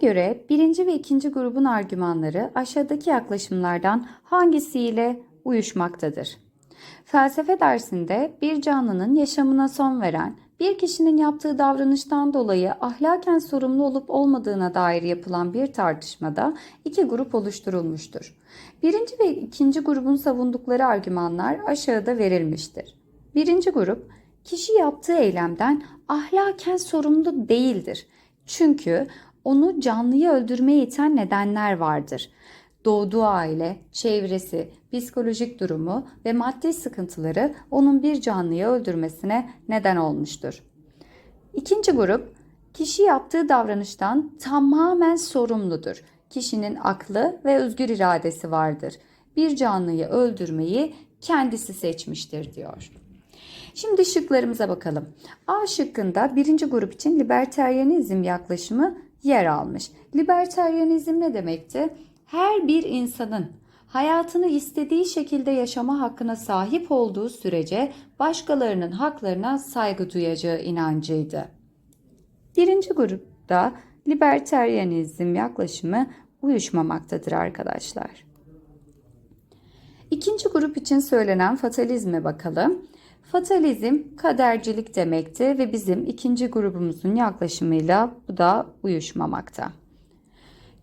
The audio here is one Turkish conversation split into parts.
göre birinci ve ikinci grubun argümanları aşağıdaki yaklaşımlardan hangisiyle uyuşmaktadır? Felsefe dersinde bir canlının yaşamına son veren, bir kişinin yaptığı davranıştan dolayı ahlaken sorumlu olup olmadığına dair yapılan bir tartışmada iki grup oluşturulmuştur. Birinci ve ikinci grubun savundukları argümanlar aşağıda verilmiştir. Birinci grup, kişi yaptığı eylemden ahlaken sorumlu değildir. Çünkü onu canlıyı öldürmeye iten nedenler vardır. Doğduğu aile, çevresi, psikolojik durumu ve maddi sıkıntıları onun bir canlıyı öldürmesine neden olmuştur. İkinci grup, kişi yaptığı davranıştan tamamen sorumludur. Kişinin aklı ve özgür iradesi vardır. Bir canlıyı öldürmeyi kendisi seçmiştir diyor. Şimdi şıklarımıza bakalım. A şıkkında birinci grup için liberteryanizm yaklaşımı yer almış. Liberteryanizm ne demekti? Her bir insanın hayatını istediği şekilde yaşama hakkına sahip olduğu sürece başkalarının haklarına saygı duyacağı inancıydı. Birinci grupta liberteryanizm yaklaşımı uyuşmamaktadır arkadaşlar. İkinci grup için söylenen fatalizme bakalım. Fatalizm kadercilik demekti ve bizim ikinci grubumuzun yaklaşımıyla bu da uyuşmamakta.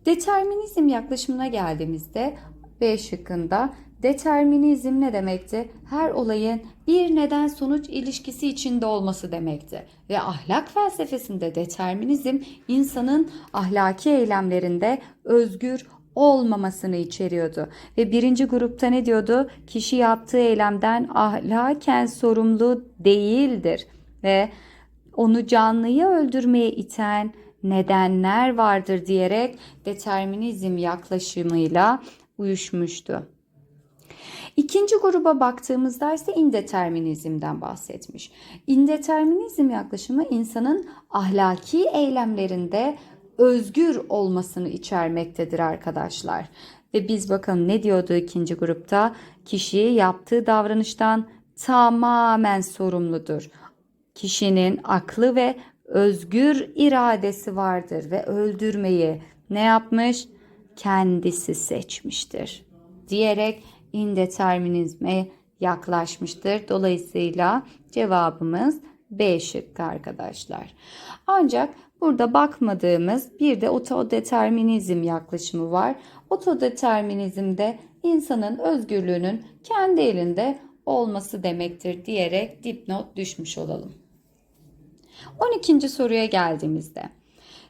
Determinizm yaklaşımına geldiğimizde B şıkkında determinizm ne demekti? Her olayın bir neden sonuç ilişkisi içinde olması demekti. Ve ahlak felsefesinde determinizm insanın ahlaki eylemlerinde özgür olmamasını içeriyordu. Ve birinci grupta ne diyordu? Kişi yaptığı eylemden ahlaken sorumlu değildir. Ve onu canlıyı öldürmeye iten nedenler vardır diyerek determinizm yaklaşımıyla uyuşmuştu. İkinci gruba baktığımızda ise indeterminizmden bahsetmiş. İndeterminizm yaklaşımı insanın ahlaki eylemlerinde özgür olmasını içermektedir arkadaşlar. Ve biz bakın ne diyordu ikinci grupta? Kişi yaptığı davranıştan tamamen sorumludur. Kişinin aklı ve özgür iradesi vardır ve öldürmeyi ne yapmış? Kendisi seçmiştir. Diyerek indeterminizme yaklaşmıştır. Dolayısıyla cevabımız B şıkkı arkadaşlar. Ancak burada bakmadığımız bir de otodeterminizm yaklaşımı var. Otodeterminizmde insanın özgürlüğünün kendi elinde olması demektir diyerek dipnot düşmüş olalım. 12. soruya geldiğimizde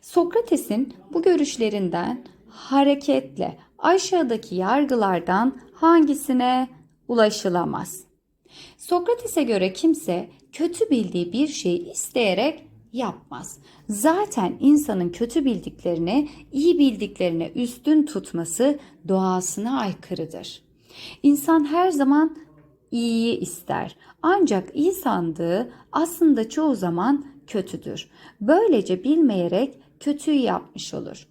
Sokrates'in bu görüşlerinden hareketle aşağıdaki yargılardan hangisine ulaşılamaz? Sokrates'e göre kimse kötü bildiği bir şeyi isteyerek yapmaz. Zaten insanın kötü bildiklerini iyi bildiklerine üstün tutması doğasına aykırıdır. İnsan her zaman iyiyi ister. Ancak iyi sandığı aslında çoğu zaman kötüdür. Böylece bilmeyerek kötüyü yapmış olur.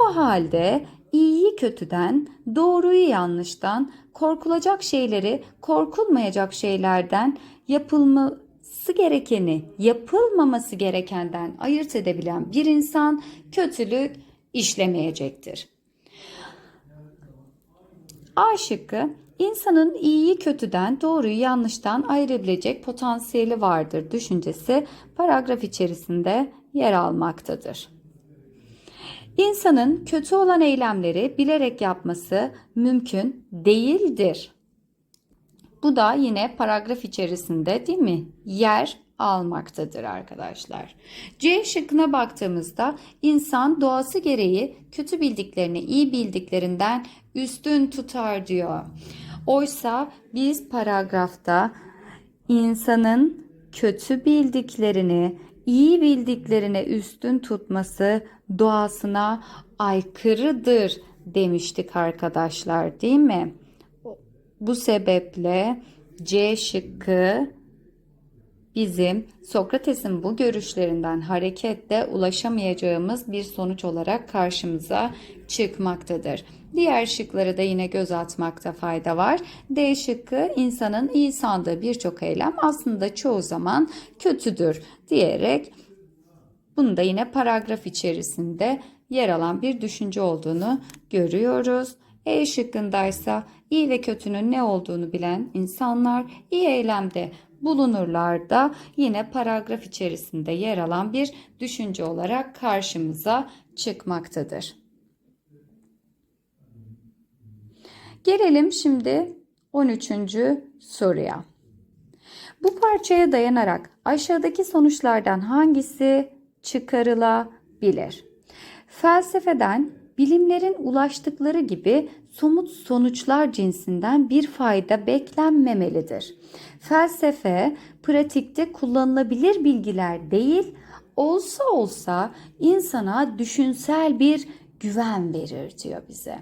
O halde iyiyi kötüden, doğruyu yanlıştan, korkulacak şeyleri korkulmayacak şeylerden, yapılması gerekeni yapılmaması gerekenden ayırt edebilen bir insan kötülük işlemeyecektir. A şıkkı İnsanın iyiyi kötüden, doğruyu yanlıştan ayırabilecek potansiyeli vardır düşüncesi paragraf içerisinde yer almaktadır. İnsanın kötü olan eylemleri bilerek yapması mümkün değildir. Bu da yine paragraf içerisinde değil mi? Yer almaktadır arkadaşlar. C şıkkına baktığımızda insan doğası gereği kötü bildiklerini iyi bildiklerinden üstün tutar diyor. Oysa biz paragrafta insanın kötü bildiklerini iyi bildiklerine üstün tutması doğasına aykırıdır demiştik arkadaşlar değil mi? Bu sebeple C şıkkı bizim Sokrates'in bu görüşlerinden hareketle ulaşamayacağımız bir sonuç olarak karşımıza çıkmaktadır. Diğer şıkları da yine göz atmakta fayda var. D şıkkı insanın iyi sandığı birçok eylem aslında çoğu zaman kötüdür diyerek bunu da yine paragraf içerisinde yer alan bir düşünce olduğunu görüyoruz. E şıkkındaysa iyi ve kötünün ne olduğunu bilen insanlar iyi eylemde bulunurlar da yine paragraf içerisinde yer alan bir düşünce olarak karşımıza çıkmaktadır. Gelelim şimdi 13. soruya. Bu parçaya dayanarak aşağıdaki sonuçlardan hangisi çıkarılabilir? Felsefeden bilimlerin ulaştıkları gibi somut sonuçlar cinsinden bir fayda beklenmemelidir. Felsefe pratikte kullanılabilir bilgiler değil, olsa olsa insana düşünsel bir güven verir diyor bize.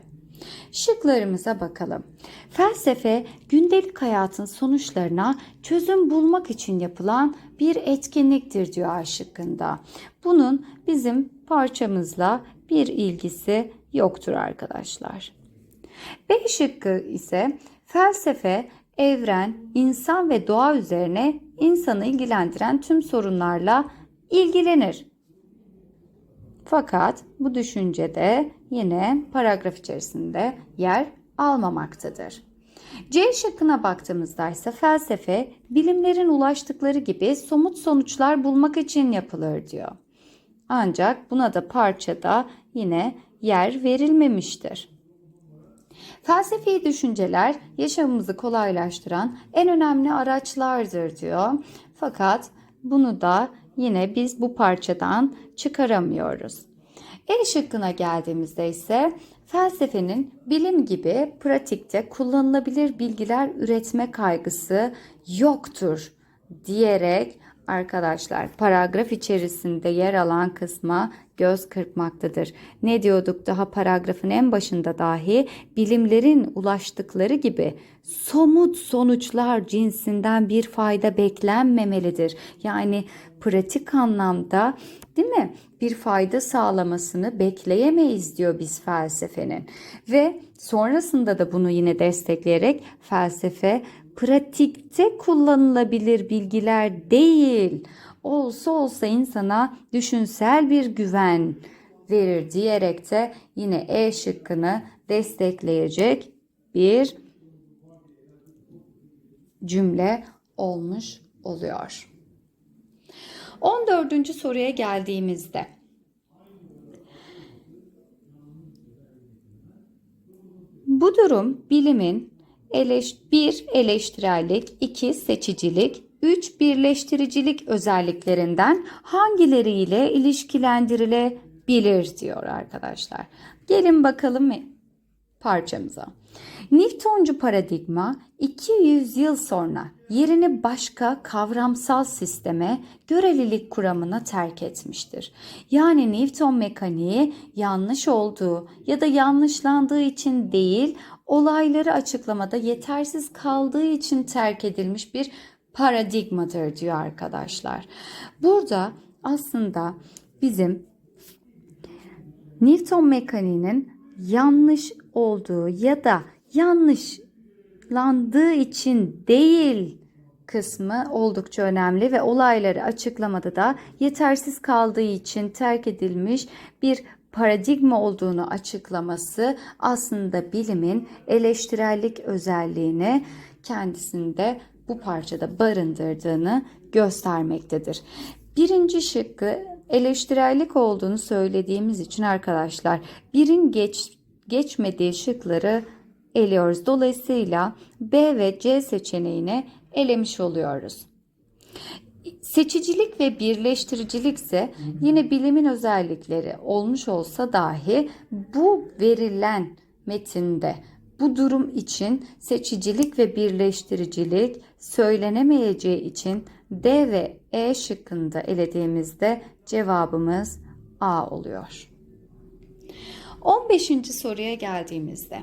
Şıklarımıza bakalım. Felsefe gündelik hayatın sonuçlarına çözüm bulmak için yapılan bir etkinliktir diyor A şıkkında. Bunun bizim parçamızla bir ilgisi yoktur arkadaşlar. B şıkkı ise felsefe evren, insan ve doğa üzerine insanı ilgilendiren tüm sorunlarla ilgilenir. Fakat bu düşüncede yine paragraf içerisinde yer almamaktadır. C şıkkına baktığımızda ise felsefe bilimlerin ulaştıkları gibi somut sonuçlar bulmak için yapılır diyor. Ancak buna da parçada yine yer verilmemiştir. Felsefi düşünceler yaşamımızı kolaylaştıran en önemli araçlardır diyor. Fakat bunu da yine biz bu parçadan çıkaramıyoruz. E şıkkına geldiğimizde ise felsefenin bilim gibi pratikte kullanılabilir bilgiler üretme kaygısı yoktur diyerek arkadaşlar paragraf içerisinde yer alan kısma göz kırpmaktadır. Ne diyorduk daha paragrafın en başında dahi bilimlerin ulaştıkları gibi somut sonuçlar cinsinden bir fayda beklenmemelidir. Yani pratik anlamda değil mi? Bir fayda sağlamasını bekleyemeyiz diyor biz felsefenin. Ve sonrasında da bunu yine destekleyerek felsefe pratikte kullanılabilir bilgiler değil. Olsa olsa insana düşünsel bir güven verir diyerek de yine E şıkkını destekleyecek bir cümle olmuş oluyor. 14. soruya geldiğimizde bu durum bilimin eleş bir eleştirellik, iki seçicilik, üç birleştiricilik özelliklerinden hangileriyle ilişkilendirilebilir diyor arkadaşlar. Gelin bakalım parçamıza. Newtoncu paradigma 200 yıl sonra yerini başka kavramsal sisteme görelilik kuramına terk etmiştir. Yani Newton mekaniği yanlış olduğu ya da yanlışlandığı için değil, olayları açıklamada yetersiz kaldığı için terk edilmiş bir paradigmadır diyor arkadaşlar. Burada aslında bizim Newton mekaniğinin yanlış olduğu ya da yanlışlandığı için değil kısmı oldukça önemli ve olayları açıklamada da yetersiz kaldığı için terk edilmiş bir paradigma olduğunu açıklaması aslında bilimin eleştirellik özelliğini kendisinde bu parçada barındırdığını göstermektedir. Birinci şıkkı eleştirellik olduğunu söylediğimiz için arkadaşlar birin geç, geçmediği şıkları eliyoruz. Dolayısıyla B ve C seçeneğini elemiş oluyoruz. Seçicilik ve birleştiricilik ise yine bilimin özellikleri olmuş olsa dahi bu verilen metinde bu durum için seçicilik ve birleştiricilik söylenemeyeceği için D ve E şıkkında elediğimizde cevabımız A oluyor. 15. soruya geldiğimizde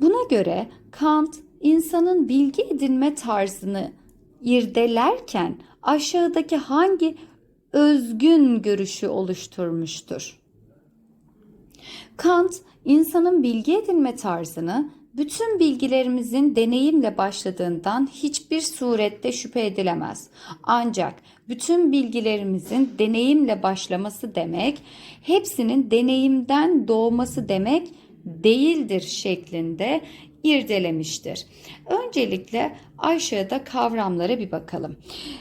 buna göre Kant insanın bilgi edinme tarzını irdelerken aşağıdaki hangi özgün görüşü oluşturmuştur? Kant insanın bilgi edinme tarzını Bütün bilgilerimizin deneyimle başladığından hiçbir surette şüphe edilemez. Ancak bütün bilgilerimizin deneyimle başlaması demek, hepsinin deneyimden doğması demek değildir şeklinde irdelemiştir. Öncelikle aşağıda kavramlara bir bakalım.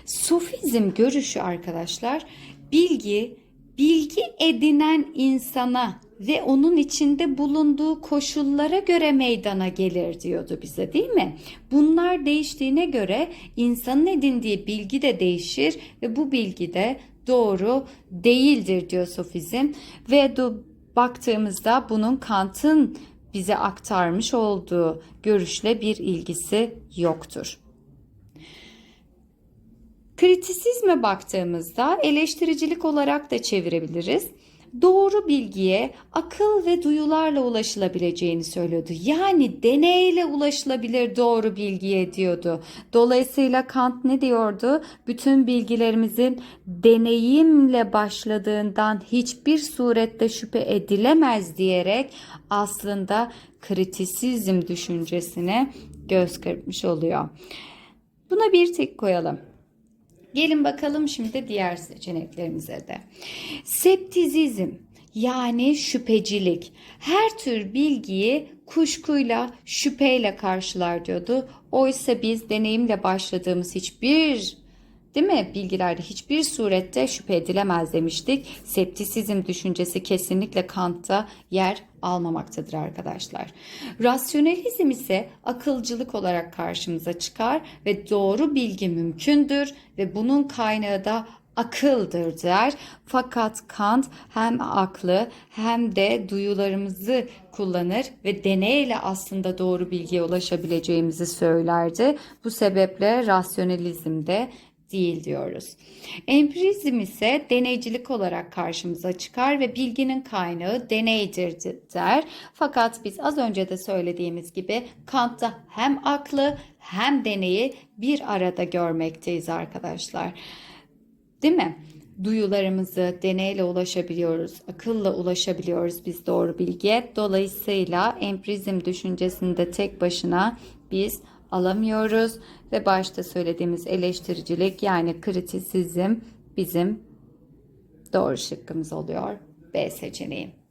Sofizm görüşü arkadaşlar bilgi bilgi edinen insana ve onun içinde bulunduğu koşullara göre meydana gelir diyordu bize değil mi? Bunlar değiştiğine göre insanın edindiği bilgi de değişir ve bu bilgi de doğru değildir diyor sofizm ve baktığımızda bunun Kant'ın bize aktarmış olduğu görüşle bir ilgisi yoktur. Kritisizme baktığımızda eleştiricilik olarak da çevirebiliriz. Doğru bilgiye akıl ve duyularla ulaşılabileceğini söylüyordu. Yani deneyle ulaşılabilir doğru bilgiye diyordu. Dolayısıyla Kant ne diyordu? Bütün bilgilerimizin deneyimle başladığından hiçbir surette şüphe edilemez diyerek aslında kritisizm düşüncesine göz kırpmış oluyor. Buna bir tek koyalım. Gelin bakalım şimdi diğer seçeneklerimize de. Septizizm yani şüphecilik her tür bilgiyi kuşkuyla, şüpheyle karşılar diyordu. Oysa biz deneyimle başladığımız hiçbir Değil mi? Bilgilerde hiçbir surette şüphe edilemez demiştik. Septisizm düşüncesi kesinlikle Kant'ta yer almamaktadır arkadaşlar. Rasyonalizm ise akılcılık olarak karşımıza çıkar ve doğru bilgi mümkündür ve bunun kaynağı da akıldır der. Fakat Kant hem aklı hem de duyularımızı kullanır ve deneyle aslında doğru bilgiye ulaşabileceğimizi söylerdi. Bu sebeple rasyonalizmde değil diyoruz. Empirizm ise deneycilik olarak karşımıza çıkar ve bilginin kaynağı deneydir der. Fakat biz az önce de söylediğimiz gibi Kant'ta hem aklı hem deneyi bir arada görmekteyiz arkadaşlar. Değil mi? Duyularımızı deneyle ulaşabiliyoruz, akılla ulaşabiliyoruz biz doğru bilgiye. Dolayısıyla empirizm düşüncesinde tek başına biz alamıyoruz ve başta söylediğimiz eleştiricilik yani kritisizm bizim doğru şıkkımız oluyor B seçeneği.